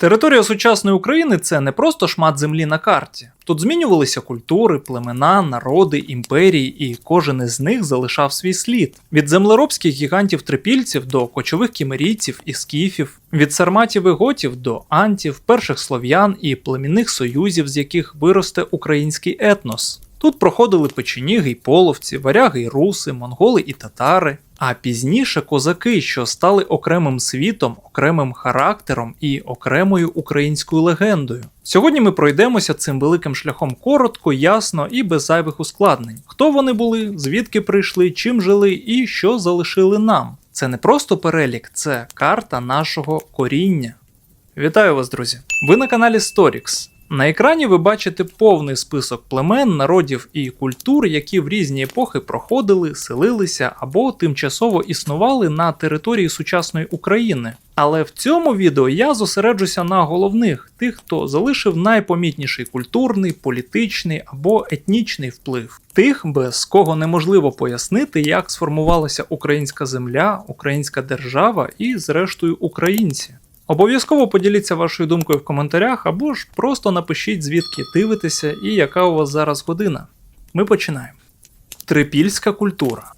Територія сучасної України це не просто шмат землі на карті. Тут змінювалися культури, племена, народи, імперії, і кожен із них залишав свій слід. Від землеробських гігантів трипільців до кочових кімерійців і скіфів, від сарматів і готів до антів, перших слов'ян і племінних союзів, з яких виросте український етнос. Тут проходили печеніги й половці, варяги й руси, монголи і татари, а пізніше козаки, що стали окремим світом, окремим характером і окремою українською легендою. Сьогодні ми пройдемося цим великим шляхом коротко, ясно і без зайвих ускладнень. Хто вони були, звідки прийшли, чим жили і що залишили нам. Це не просто перелік, це карта нашого коріння. Вітаю вас, друзі! Ви на каналі Storix. На екрані ви бачите повний список племен, народів і культур, які в різні епохи проходили, селилися або тимчасово існували на території сучасної України. Але в цьому відео я зосереджуся на головних тих, хто залишив найпомітніший культурний, політичний або етнічний вплив, тих, без кого неможливо пояснити, як сформувалася українська земля, українська держава і, зрештою, українці. Обов'язково поділіться вашою думкою в коментарях або ж просто напишіть, звідки дивитеся і яка у вас зараз година. Ми починаємо. Трипільська культура.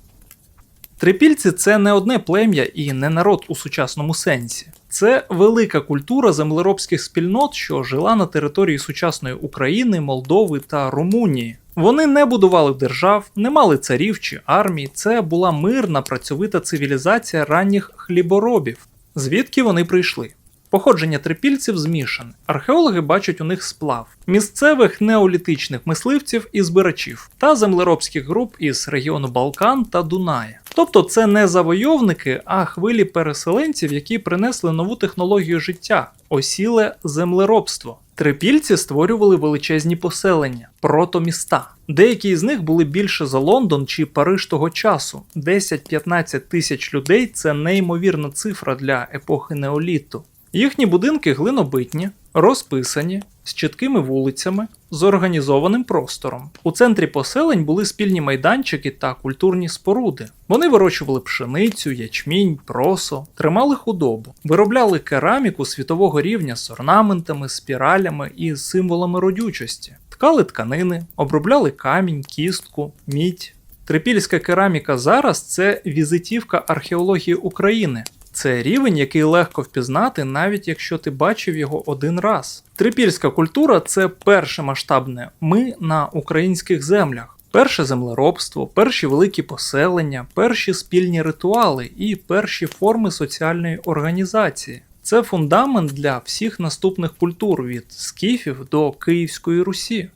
Трипільці це не одне плем'я і не народ у сучасному сенсі. Це велика культура землеробських спільнот, що жила на території сучасної України, Молдови та Румунії. Вони не будували держав, не мали царів чи армій. Це була мирна працьовита цивілізація ранніх хліборобів. Звідки вони прийшли? Походження трипільців змішане. Археологи бачать у них сплав місцевих неолітичних мисливців і збирачів та землеробських груп із регіону Балкан та Дуная. Тобто це не завойовники, а хвилі переселенців, які принесли нову технологію життя, осіле землеробство. Трипільці створювали величезні поселення, протоміста. Деякі з них були більше за Лондон чи Париж того часу. 10-15 тисяч людей це неймовірна цифра для епохи неоліту. Їхні будинки глинобитні, розписані, з чіткими вулицями, з організованим простором. У центрі поселень були спільні майданчики та культурні споруди. Вони вирощували пшеницю, ячмінь, просо, тримали худобу, виробляли кераміку світового рівня з орнаментами, спіралями і символами родючості, ткали тканини, обробляли камінь, кістку, мідь. Трипільська кераміка зараз це візитівка археології України. Це рівень, який легко впізнати, навіть якщо ти бачив його один раз. Трипільська культура це перше масштабне ми на українських землях. Перше землеробство, перші великі поселення, перші спільні ритуали і перші форми соціальної організації. Це фундамент для всіх наступних культур від скіфів до Київської Русі.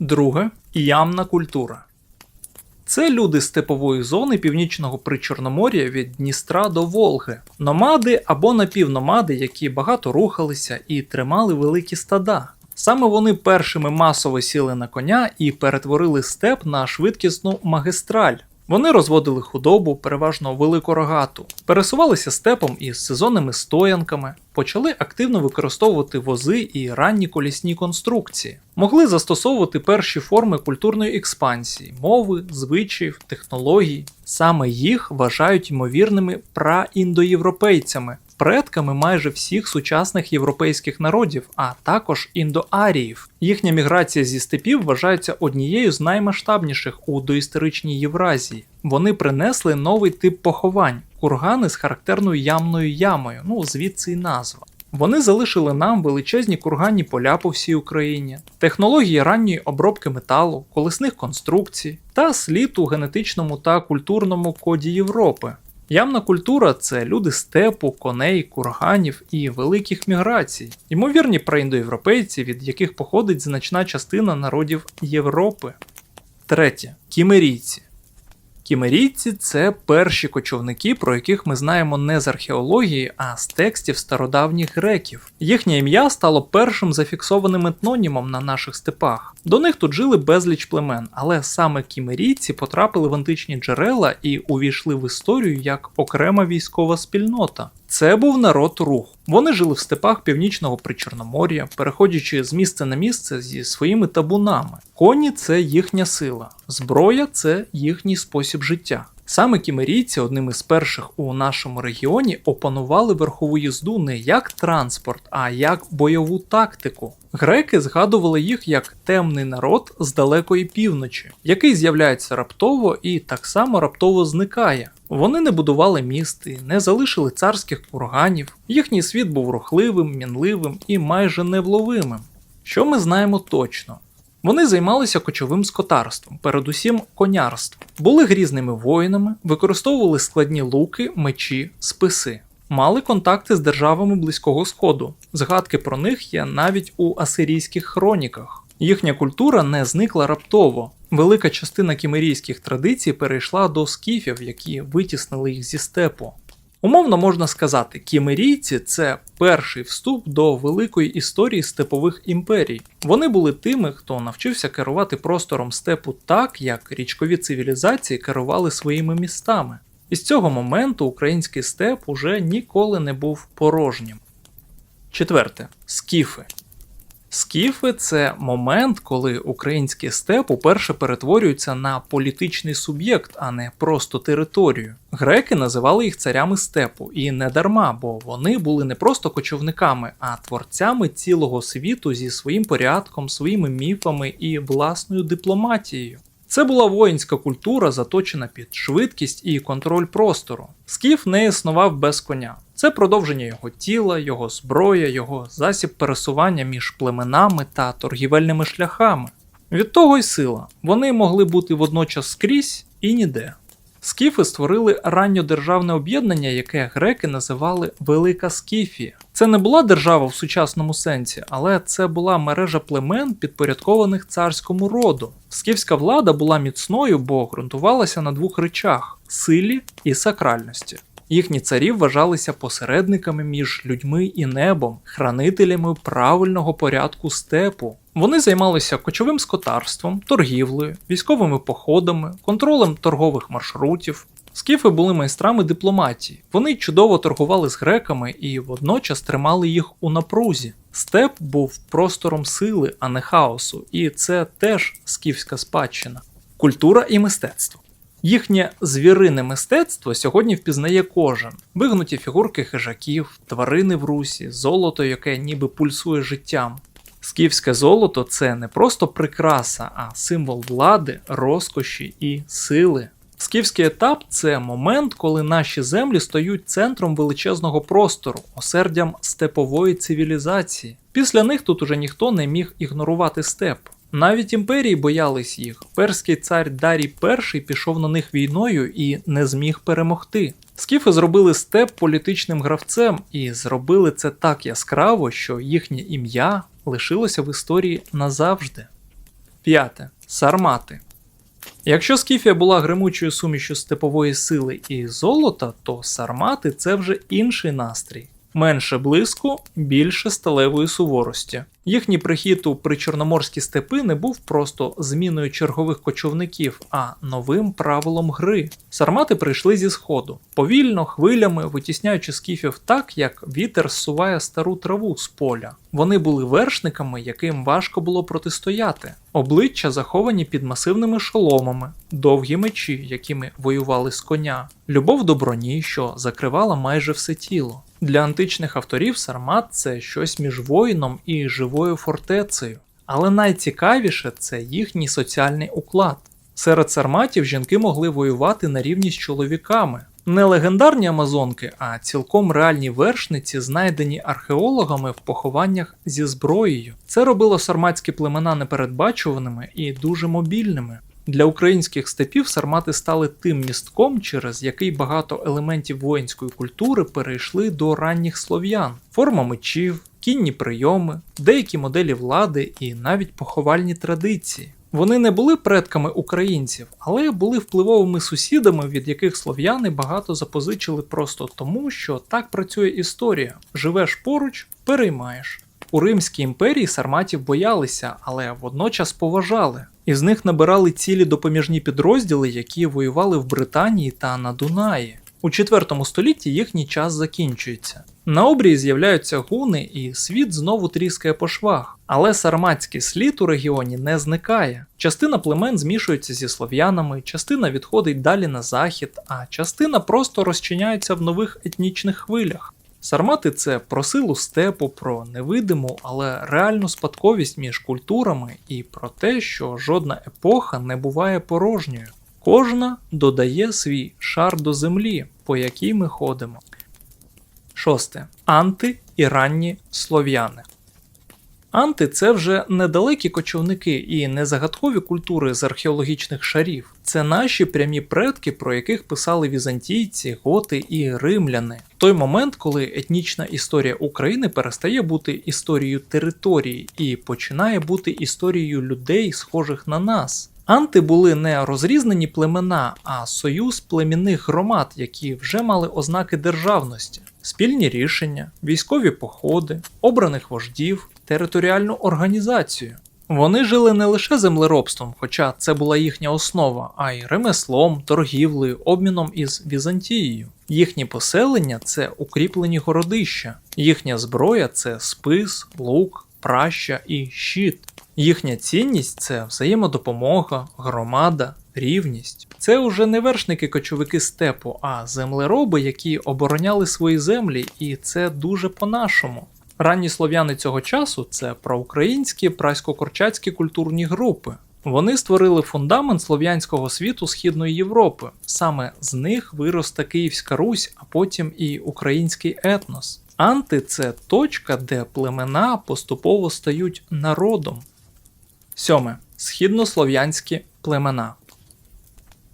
Друге ямна культура. Це люди степової зони північного причорномор'я від Дністра до Волги, номади або напівномади, які багато рухалися і тримали великі стада. Саме вони першими масово сіли на коня і перетворили степ на швидкісну магістраль. Вони розводили худобу, переважно великорогату, пересувалися степом із сезонними стоянками, почали активно використовувати вози і ранні колісні конструкції, могли застосовувати перші форми культурної експансії, мови, звичаїв, технологій. Саме їх вважають ймовірними праіндоєвропейцями, предками майже всіх сучасних європейських народів, а також індоаріїв. Їхня міграція зі степів вважається однією з наймасштабніших у доісторичній Євразії. Вони принесли новий тип поховань кургани з характерною ямною ямою, ну звідси й назва. Вони залишили нам величезні курганні поля по всій Україні, технології ранньої обробки металу, колесних конструкцій та слід у генетичному та культурному коді Європи. Ямна культура це люди степу, коней, курганів і великих міграцій, ймовірні проіндоєвропейці, від яких походить значна частина народів Європи. Третє кімерійці. Кімерійці це перші кочовники, про яких ми знаємо не з археології, а з текстів стародавніх греків. Їхнє ім'я стало першим зафіксованим етнонімом на наших степах. До них тут жили безліч племен, але саме кімерійці потрапили в античні джерела і увійшли в історію як окрема військова спільнота. Це був народ рух. Вони жили в степах північного причорномор'я, переходячи з місця на місце зі своїми табунами. Коні це їхня сила, зброя це їхній спосіб життя. Саме кімерійці одним із перших у нашому регіоні опанували верхову їзду не як транспорт, а як бойову тактику. Греки згадували їх як темний народ з далекої півночі, який з'являється раптово і так само раптово зникає. Вони не будували міст і не залишили царських курганів. Їхній світ був рухливим, мінливим і майже невловимим. Що ми знаємо точно? Вони займалися кочовим скотарством, передусім конярством, були грізними воїнами, використовували складні луки, мечі, списи, мали контакти з державами Близького Сходу. Згадки про них є навіть у асирійських хроніках. Їхня культура не зникла раптово. Велика частина кімерійських традицій перейшла до скіфів, які витіснили їх зі степу. Умовно можна сказати, кімерійці це перший вступ до великої історії степових імперій. Вони були тими, хто навчився керувати простором степу так, як річкові цивілізації керували своїми містами. І з цього моменту український степ уже ніколи не був порожнім. Четверте скіфи. Скіфи це момент, коли український степ уперше перетворюється на політичний суб'єкт, а не просто територію. Греки називали їх царями степу, і не дарма, бо вони були не просто кочовниками, а творцями цілого світу зі своїм порядком, своїми міфами і власною дипломатією. Це була воїнська культура, заточена під швидкість і контроль простору. Скіф не існував без коня. Це продовження його тіла, його зброя, його засіб пересування між племенами та торгівельними шляхами. Від того й сила. Вони могли бути водночас скрізь і ніде. Скіфи створили ранньодержавне об'єднання, яке греки називали Велика Скіфія. Це не була держава в сучасному сенсі, але це була мережа племен, підпорядкованих царському роду. Скіфська влада була міцною, бо ґрунтувалася на двох речах силі і сакральності. Їхні царі вважалися посередниками між людьми і небом, хранителями правильного порядку степу. Вони займалися кочовим скотарством, торгівлею, військовими походами, контролем торгових маршрутів. Скіфи були майстрами дипломатії. Вони чудово торгували з греками і водночас тримали їх у напрузі. Степ був простором сили, а не хаосу, і це теж скіфська спадщина. Культура і мистецтво. Їхнє звірине мистецтво сьогодні впізнає кожен: вигнуті фігурки хижаків, тварини в русі, золото, яке ніби пульсує життям. Скіфське золото це не просто прикраса, а символ влади, розкоші і сили. Скіфський етап це момент, коли наші землі стають центром величезного простору, осердям степової цивілізації. Після них тут уже ніхто не міг ігнорувати степ. Навіть імперії боялись їх. Перський цар Дарій І пішов на них війною і не зміг перемогти. Скіфи зробили степ політичним гравцем і зробили це так яскраво, що їхнє ім'я лишилося в історії назавжди. П'яте. Сармати. Якщо Скіфія була гримучою сумішю степової сили і золота, то сармати це вже інший настрій. Менше блиску, більше сталевої суворості. Їхній прихід у причорноморські степи не був просто зміною чергових кочовників, а новим правилом гри. Сармати прийшли зі сходу, повільно, хвилями, витісняючи скіфів так, як вітер зсуває стару траву з поля. Вони були вершниками, яким важко було протистояти. Обличчя заховані під масивними шоломами, довгі мечі, якими воювали з коня, любов до броні, що закривала майже все тіло. Для античних авторів сармат це щось між воїном і живою фортецею. Але найцікавіше це їхній соціальний уклад. Серед сарматів жінки могли воювати на рівні з чоловіками. Не легендарні амазонки, а цілком реальні вершниці, знайдені археологами в похованнях зі зброєю. Це робило сарматські племена непередбачуваними і дуже мобільними. Для українських степів сармати стали тим містком, через який багато елементів воїнської культури перейшли до ранніх слов'ян: форма мечів, кінні прийоми, деякі моделі влади і навіть поховальні традиції. Вони не були предками українців, але були впливовими сусідами, від яких слов'яни багато запозичили просто тому, що так працює історія: живеш поруч, переймаєш. У Римській імперії сарматів боялися, але водночас поважали. Із них набирали цілі допоміжні підрозділи, які воювали в Британії та на Дунаї. У IV столітті їхній час закінчується. На обрії з'являються гуни, і світ знову тріскає по швах. Але сарматський слід у регіоні не зникає. Частина племен змішується зі слов'янами, частина відходить далі на захід, а частина просто розчиняється в нових етнічних хвилях. Сармати це про силу степу, про невидиму, але реальну спадковість між культурами і про те, що жодна епоха не буває порожньою. Кожна додає свій шар до землі, по якій ми ходимо. Шосте. Анти і ранні слов'яни. Анти це вже недалекі кочівники і не загадкові культури з археологічних шарів. Це наші прямі предки, про яких писали візантійці, готи і римляни. Той момент, коли етнічна історія України перестає бути історією території і починає бути історією людей, схожих на нас. Анти були не розрізнені племена, а союз племінних громад, які вже мали ознаки державності, спільні рішення, військові походи, обраних вождів, територіальну організацію. Вони жили не лише землеробством, хоча це була їхня основа, а й ремеслом, торгівлею, обміном із Візантією. Їхні поселення це укріплені городища, їхня зброя це спис, лук, праща і щит. Їхня цінність це взаємодопомога, громада, рівність. Це уже не вершники-кочовики степу, а землероби, які обороняли свої землі, і це дуже по-нашому. Ранні слов'яни цього часу це проукраїнські прасько-корчацькі культурні групи. Вони створили фундамент слов'янського світу Східної Європи. Саме з них виросте Київська Русь, а потім і український етнос. Анти це точка, де племена поступово стають народом. Сьоме. Східнослов'янські племена.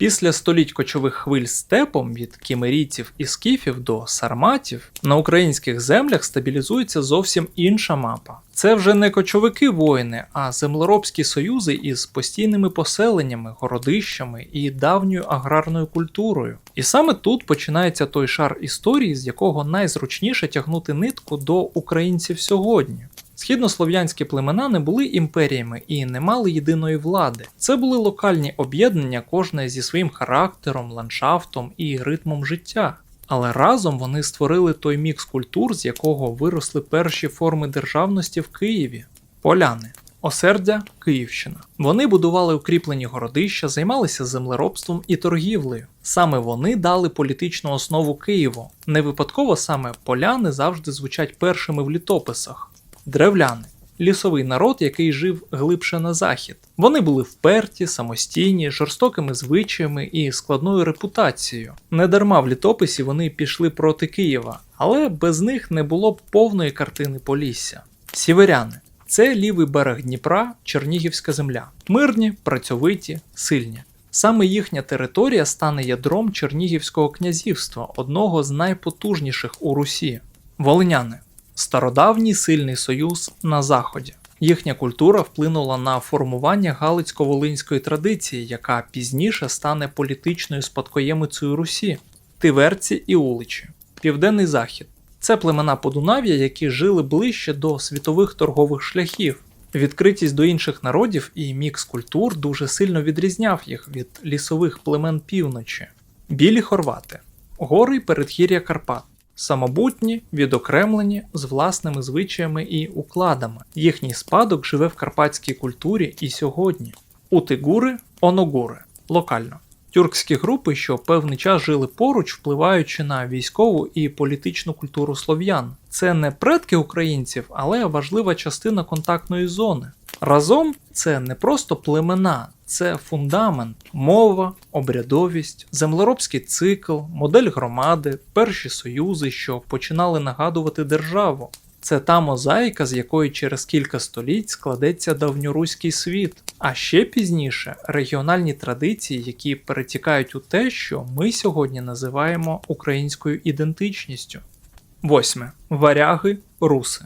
Після століть кочових хвиль степом від кімерійців і скіфів до сарматів на українських землях стабілізується зовсім інша мапа. Це вже не кочовики воїни, а землеробські союзи із постійними поселеннями, городищами і давньою аграрною культурою. І саме тут починається той шар історії, з якого найзручніше тягнути нитку до українців сьогодні. Східнослов'янські племена не були імперіями і не мали єдиної влади. Це були локальні об'єднання, кожне зі своїм характером, ландшафтом і ритмом життя. Але разом вони створили той мікс культур, з якого виросли перші форми державності в Києві поляни. Осердя Київщина. Вони будували укріплені городища, займалися землеробством і торгівлею. Саме вони дали політичну основу Києву. Не випадково саме поляни завжди звучать першими в літописах. Древляни лісовий народ, який жив глибше на захід. Вони були вперті, самостійні, жорстокими звичаями і складною репутацією. Недарма в літописі вони пішли проти Києва, але без них не було б повної картини Полісся. Сіверяни це лівий берег Дніпра, Чернігівська земля. Мирні, працьовиті, сильні. Саме їхня територія стане ядром Чернігівського князівства, одного з найпотужніших у Русі. Волиняни стародавній сильний союз на заході. Їхня культура вплинула на формування галицько-волинської традиції, яка пізніше стане політичною спадкоємицею Русі, Тиверці і Уличі, Південний Захід. Це племена Подунав'я, які жили ближче до світових торгових шляхів. Відкритість до інших народів і мікс культур дуже сильно відрізняв їх від лісових племен півночі. Білі хорвати, гори й передгір'я Карпат. Самобутні, відокремлені з власними звичаями і укладами. Їхній спадок живе в карпатській культурі і сьогодні. Утигури, оногури локально. Тюркські групи, що певний час жили поруч, впливаючи на військову і політичну культуру слов'ян. Це не предки українців, але важлива частина контактної зони. Разом це не просто племена, це фундамент, мова, обрядовість, землеробський цикл, модель громади, перші союзи, що починали нагадувати державу. Це та мозаїка, з якої через кілька століть складеться давньоруський світ, а ще пізніше регіональні традиції, які перетікають у те, що ми сьогодні називаємо українською ідентичністю. Восьме. Варяги, руси.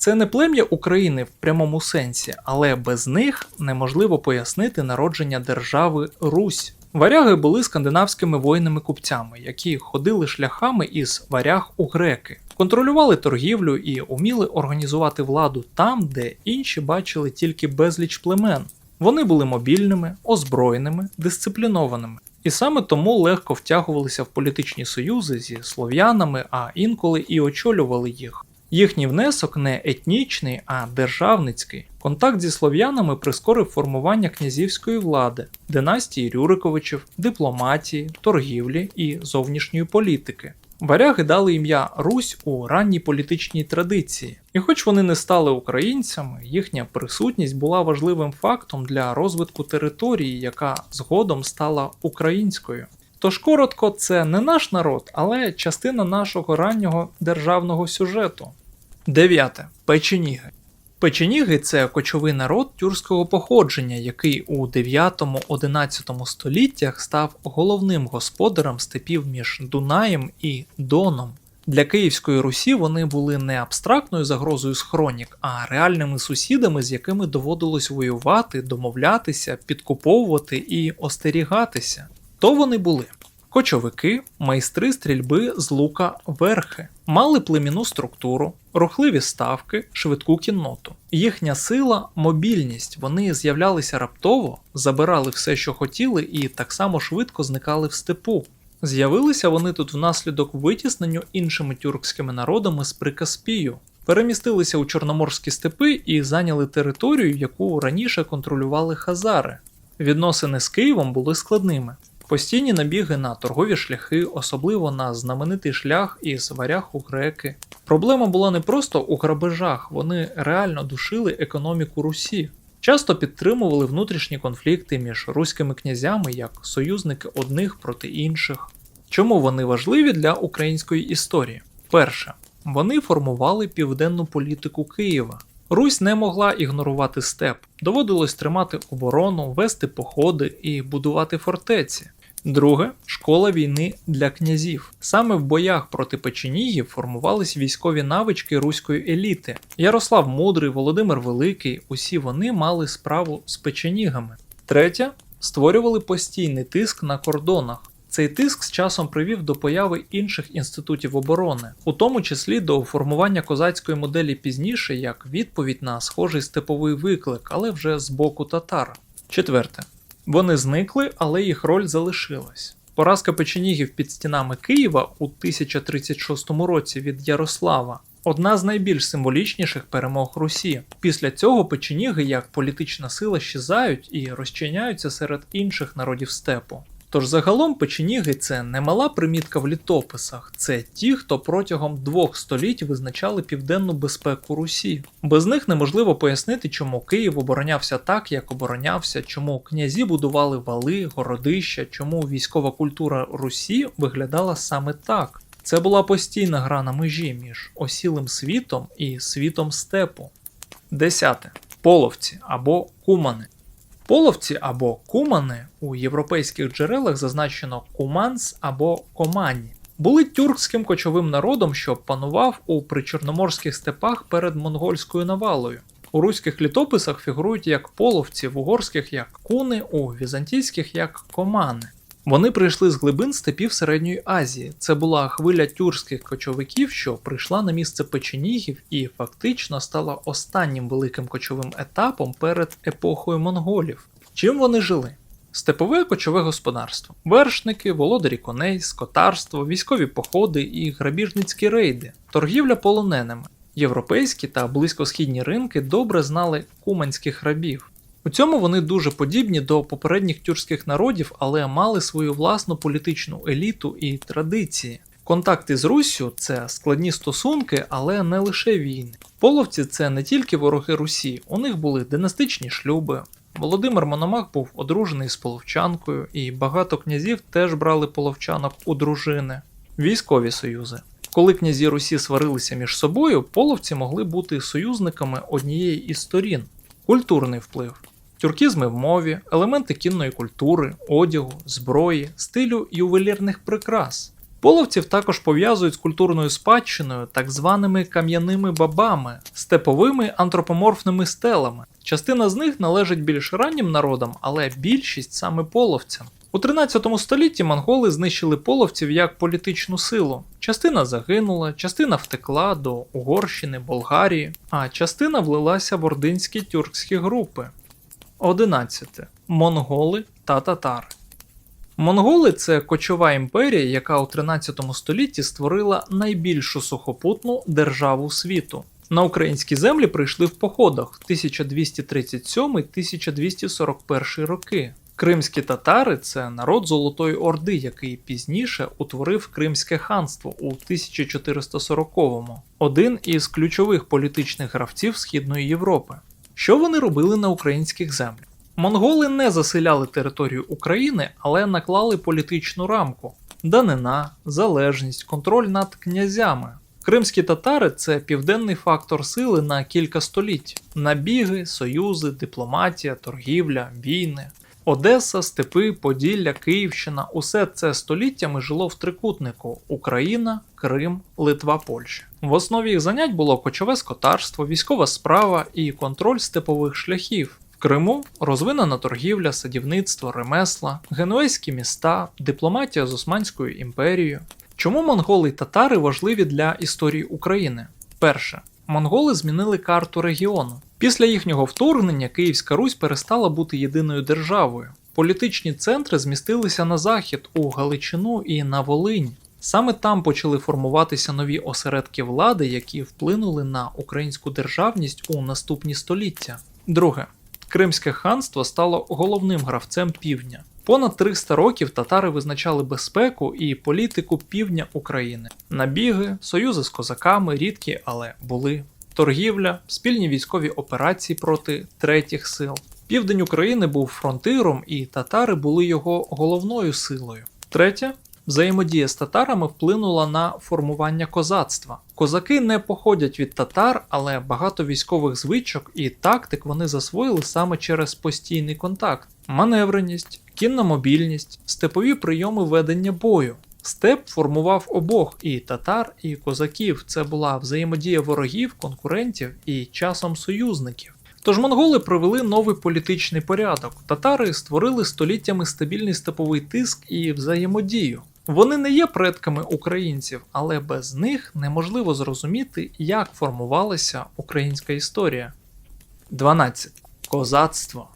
Це не плем'я України в прямому сенсі, але без них неможливо пояснити народження держави Русь. Варяги були скандинавськими воїнами купцями, які ходили шляхами із варяг у греки, контролювали торгівлю і уміли організувати владу там, де інші бачили тільки безліч племен. Вони були мобільними, озброєними, дисциплінованими. І саме тому легко втягувалися в політичні союзи зі слов'янами, а інколи і очолювали їх. Їхній внесок не етнічний, а державницький. Контакт зі слов'янами прискорив формування князівської влади, династії Рюриковичів, дипломатії, торгівлі і зовнішньої політики. Варяги дали ім'я Русь у ранній політичній традиції, і хоч вони не стали українцями, їхня присутність була важливим фактом для розвитку території, яка згодом стала українською. Тож коротко, це не наш народ, але частина нашого раннього державного сюжету. Дев'яте. Печеніги. Печеніги це кочовий народ тюркського походження, який у 9-11 століттях став головним господарем степів між Дунаєм і Доном. Для Київської Русі вони були не абстрактною загрозою з хронік, а реальними сусідами, з якими доводилось воювати, домовлятися, підкуповувати і остерігатися. То вони були Кочовики, майстри стрільби з лука верхи, мали племінну структуру, рухливі ставки, швидку кінноту. Їхня сила мобільність. Вони з'являлися раптово, забирали все, що хотіли, і так само швидко зникали в степу. З'явилися вони тут внаслідок витісненню іншими тюркськими народами з Прикаспію, перемістилися у Чорноморські степи і зайняли територію, яку раніше контролювали хазари. Відносини з Києвом були складними. Постійні набіги на торгові шляхи, особливо на знаменитий шлях із варяг у греки. Проблема була не просто у грабежах, вони реально душили економіку Русі. Часто підтримували внутрішні конфлікти між руськими князями як союзники одних проти інших. Чому вони важливі для української історії? Перше, вони формували південну політику Києва. Русь не могла ігнорувати степ, доводилось тримати оборону, вести походи і будувати фортеці. Друге школа війни для князів. Саме в боях проти печенігів формувались військові навички руської еліти. Ярослав Мудрий, Володимир Великий, усі вони мали справу з печенігами. Третє створювали постійний тиск на кордонах. Цей тиск з часом привів до появи інших інститутів оборони, у тому числі до формування козацької моделі пізніше як відповідь на схожий степовий виклик, але вже з боку татар. Четверте. Вони зникли, але їх роль залишилась. Поразка печенігів під стінами Києва у 1036 році від Ярослава одна з найбільш символічніших перемог Русі. Після цього печеніги як політична сила щезають і розчиняються серед інших народів степу. Тож загалом печеніги це немала примітка в літописах, це ті, хто протягом двох століть визначали південну безпеку Русі. Без них неможливо пояснити, чому Київ оборонявся так, як оборонявся, чому князі будували вали, городища, чому військова культура Русі виглядала саме так. Це була постійна гра на межі між осілим світом і світом степу. Десяте. Половці або кумани. Половці або кумани у європейських джерелах зазначено куманс або комані. Були тюркським кочовим народом, що панував у причорноморських степах перед монгольською навалою. У руських літописах фігурують як половці, в угорських як куни, у візантійських як комани. Вони прийшли з глибин степів Середньої Азії. Це була хвиля тюркських кочовиків, що прийшла на місце печенігів і фактично стала останнім великим кочовим етапом перед епохою монголів. Чим вони жили? Степове кочове господарство, вершники, володарі коней, скотарство, військові походи і грабіжницькі рейди, торгівля полоненими. Європейські та близькосхідні ринки добре знали куманських рабів. У цьому вони дуже подібні до попередніх тюркських народів, але мали свою власну політичну еліту і традиції. Контакти з Руссю це складні стосунки, але не лише війни. Половці це не тільки вороги Русі, у них були династичні шлюби. Володимир Мономах був одружений з половчанкою, і багато князів теж брали половчанок у дружини, військові союзи. Коли князі Русі сварилися між собою, половці могли бути союзниками однієї із сторін. Культурний вплив. Тюркізми в мові, елементи кінної культури, одягу, зброї, стилю ювелірних прикрас. Половців також пов'язують з культурною спадщиною, так званими кам'яними бабами, степовими антропоморфними стелами. Частина з них належить більш раннім народам, але більшість саме половцям. У 13 столітті монголи знищили половців як політичну силу. Частина загинула, частина втекла до Угорщини, Болгарії, а частина влилася в ординські тюркські групи. 11. Монголи та татари. Монголи це кочова імперія, яка у 13 столітті створила найбільшу сухопутну державу світу. На українські землі прийшли в походах 1237-1241 роки. Кримські татари це народ Золотої Орди, який пізніше утворив Кримське ханство у 1440-му, один із ключових політичних гравців Східної Європи. Що вони робили на українських землях? Монголи не заселяли територію України, але наклали політичну рамку: данина, залежність, контроль над князями. Кримські татари це південний фактор сили на кілька століть: набіги, союзи, дипломатія, торгівля, війни. Одеса, Степи, Поділля, Київщина усе це століттями жило в трикутнику Україна, Крим, Литва, Польща. В основі їх занять було кочове скотарство, військова справа і контроль степових шляхів. В Криму розвинена торгівля, садівництво, ремесла, генуезькі міста, дипломатія з Османською імперією. Чому монголи й татари важливі для історії України? Перше. Монголи змінили карту регіону. Після їхнього вторгнення Київська Русь перестала бути єдиною державою. Політичні центри змістилися на захід у Галичину і на Волинь. Саме там почали формуватися нові осередки влади, які вплинули на українську державність у наступні століття. Друге, Кримське ханство стало головним гравцем півдня. Понад 300 років татари визначали безпеку і політику півдня України. Набіги, союзи з козаками рідкі, але були. Торгівля, спільні військові операції проти третіх сил. Південь України був фронтиром, і татари були його головною силою. Третє, взаємодія з татарами вплинула на формування козацтва. Козаки не походять від татар, але багато військових звичок і тактик вони засвоїли саме через постійний контакт, маневреність, кінна мобільність, степові прийоми ведення бою. Степ формував обох і татар, і козаків. Це була взаємодія ворогів, конкурентів і часом союзників. Тож монголи провели новий політичний порядок. Татари створили століттями стабільний степовий тиск і взаємодію. Вони не є предками українців, але без них неможливо зрозуміти, як формувалася українська історія. 12. Козацтво.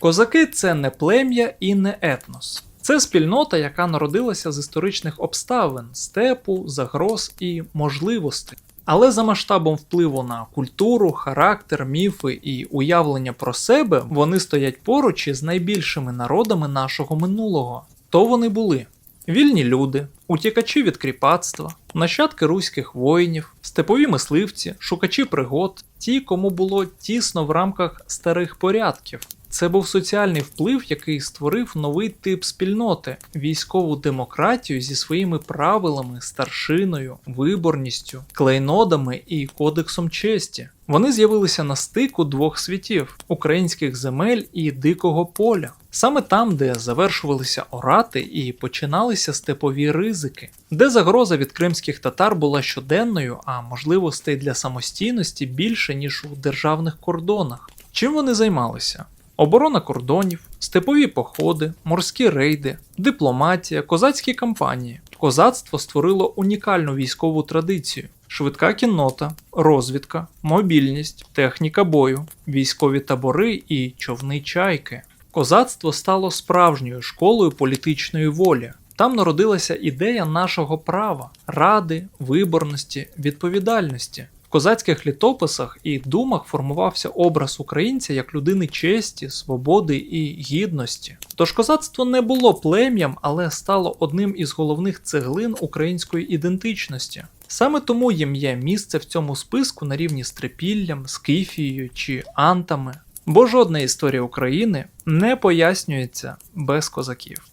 Козаки це не плем'я і не етнос. Це спільнота, яка народилася з історичних обставин, степу, загроз і можливостей. Але за масштабом впливу на культуру, характер, міфи і уявлення про себе вони стоять поруч із найбільшими народами нашого минулого. То вони були вільні люди, утікачі від кріпацтва, нащадки руських воїнів, степові мисливці, шукачі пригод, ті, кому було тісно в рамках старих порядків. Це був соціальний вплив, який створив новий тип спільноти військову демократію зі своїми правилами, старшиною, виборністю, клейнодами і кодексом честі. Вони з'явилися на стику двох світів українських земель і дикого поля, саме там, де завершувалися орати і починалися степові ризики, де загроза від кримських татар була щоденною, а можливостей для самостійності більше ніж у державних кордонах. Чим вони займалися? Оборона кордонів, степові походи, морські рейди, дипломатія, козацькі кампанії. Козацтво створило унікальну військову традицію: швидка кіннота, розвідка, мобільність, техніка бою, військові табори і човни чайки. Козацтво стало справжньою школою політичної волі. Там народилася ідея нашого права, ради, виборності, відповідальності. Козацьких літописах і думах формувався образ українця як людини честі, свободи і гідності. Тож козацтво не було плем'ям, але стало одним із головних цеглин української ідентичності. Саме тому їм є місце в цьому списку на рівні з Трипіллям, Скифією чи Антами, бо жодна історія України не пояснюється без козаків.